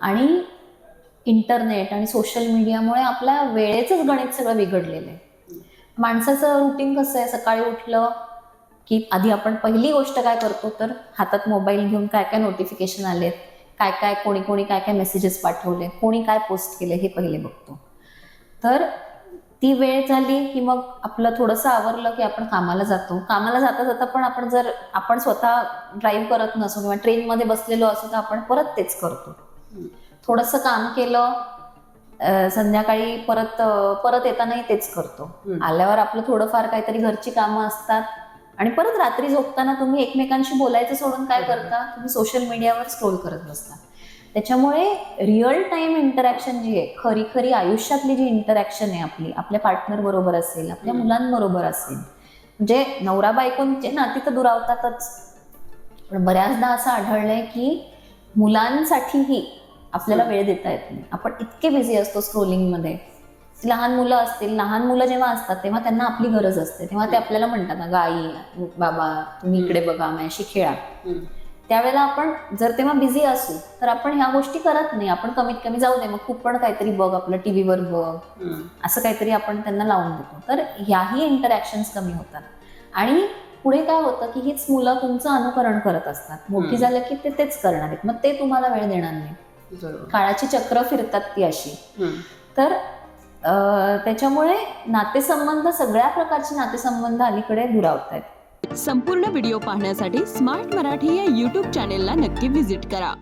आणि इंटरनेट आणि सोशल मीडियामुळे आपल्या वेळेचंच गणित सगळं बिघडलेलं आहे. माणसाचं रुटीन कसं आहे? सकाळी उठलं की आधी आपण पहिली गोष्ट काय करतो? तर हातात मोबाईल घेऊन काय काय नोटिफिकेशन आलेत? काय काय कोणी कोणी काय काय मेसेजेस पाठवले? कोणी काय पोस्ट केले? हे पहिले बघतो. तर ती वेळ झाली की मग आपलं थोडंसं आवरलं की आपण कामाला जातो. कामाला जाता जाता पण आपण जर आपण स्वतः ड्राईव्ह करत नसू किंवा ट्रेनमध्ये बसलेलो असू तर आपण परत तेच करतो. थोडंसं काम केलं संध्याकाळी परत परत येतानाही तेच करतो. आल्यावर आपलं थोडंफार काहीतरी घरची कामं असतात आणि परत रात्री झोपताना तुम्ही एकमेकांशी बोलायचं सोडून काय करता? तुम्ही सोशल मीडियावर स्क्रोल करत बसता. त्याच्यामुळे रिअल टाइम इंटरॅक्शन जी आहे खरी खरी आयुष्यातली जी इंटरॅक्शन आहे आपली आपल्या पार्टनर बरोबर असेल आपल्या. मुलांबरोबर असेल म्हणजे नवरा बायकोंचे नाती तर दुरावतातच. पण बऱ्याचदा असं आढळलंय की मुलांसाठीही आपल्याला वेळ देता येत नाही. आपण इतके बिझी असतो स्क्रोलिंगमध्ये लहान मुलं असतील लहान मुलं जेव्हा असतात तेव्हा त्यांना आपली गरज असते. तेव्हा ते आपल्याला म्हणतात ना गाई बाबा तुम्ही इकडे बघा माझ्याशी खेळा. त्यावेळेला आपण जर तेव्हा बिझी असू तर आपण ह्या गोष्टी करत नाही. आपण कमीत कमी जाऊ दे मग तू पण काहीतरी बघ आपलं टीव्हीवर बघ. असं काहीतरी आपण त्यांना लावून देतो. तर ह्याही इंटरॅक्शन्स कमी होतात. आणि पुढे काय होतं की हीच मुलं तुमचं अनुकरण करत असतात. मोठी. झालं की ते तेच करणार आहेत. मग ते तुम्हाला वेळ देणार नाही काळाची चक्र फिरतात ती अशी. तर अं, त्याच्यामुळे नातेसंबंध सगळ्या प्रकारचे नातेसंबंध अलीकडे दुरावत आहेत संपूर्ण व्हिडिओ पाहण्यासाठी स्मार्ट मराठी या यूट्यूब चॅनेलला नक्की व्हिजिट करा.